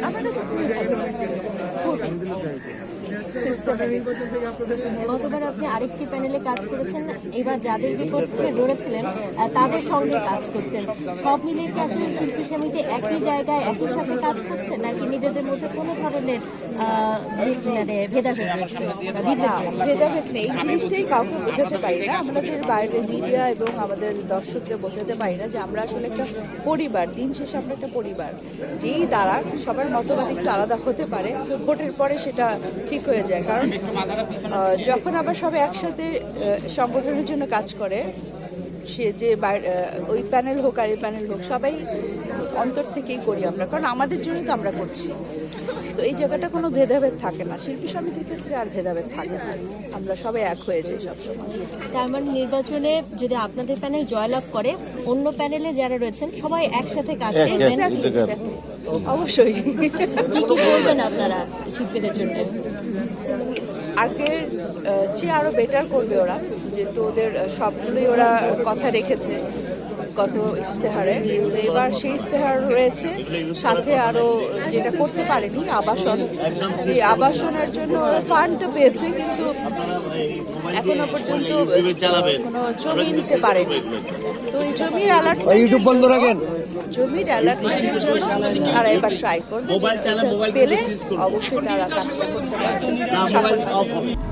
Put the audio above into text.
あなたたちい戸 গতবার আপনি আরেকটি প্যানেলে কাজ করেছেন, এবার যাদের বিপক্ষে লড়েছিলেন তাদের সঙ্গে কাজ করছেন। সব কি শিল্পী সমিতি একই জায়গায়, একই সাথে কাজ করছে নাকি নিজেদের মধ্যে কোনো ধরনের মানে বাইরে মিডিয়া এবং আমাদের দর্শকদের বোঝাতে পারি না যে আমরা আসলে একটা পরিবার, দিন শেষে আমরা একটা পরিবার। যেই দ্বারা সবার মতবাদ একটু আলাদা হতে পারে। ভোটের পরে সেটা ঠিক হয়ে যায় কারণ যখন আবার সবাই একসাথে সংগঠনের জন্য কাজ করে সে যে ওই প্যানেল হোক আর এই প্যানেল হোক সবাই অন্তর থেকেই করি আমরা কারণ আমাদের জন্যই তো আমরা করছি। তো এই জায়গাটা কোনো ভেদাভেদ থাকে না শিল্পী সমিতির ক্ষেত্রে আর ভেদাভেদ থাকে না আমরা সবাই এক হয়ে যাই সবসময়। তার মানে নির্বাচনে যদি আপনাদের প্যানেল জয়লাভ করে অন্য প্যানেলে যারা রয়েছেন সবাই একসাথে কাজ exactly. অবশ্যই। কি কি করবেন আপনারা শিল্পীদের জন্য? আগের চেয়ে আরও বেটার করবে ওরা যেহেতু ওদের সবগুলোই ওরা কথা রেখেছে। গত ইশতেহারে। এবার সেই ইশতেহার রয়েছে। সাথে আরও যেটা করতে পারেনি আবাসন। এই আবাসনের জন্য ওরা ফান্ড তো পেয়েছে কিন্তু এখনও পর্যন্ত কোনো জমি নিতে পারেনি। তো এই জমির অ্যালার্ট ইউটিউব বন্ধ রাখেন। জমির অ্যালার্টমেন্টের জন্য তারা এবার ট্রাই করবে। পেলে অবশ্যই তারা কাজটা করতে পারবে।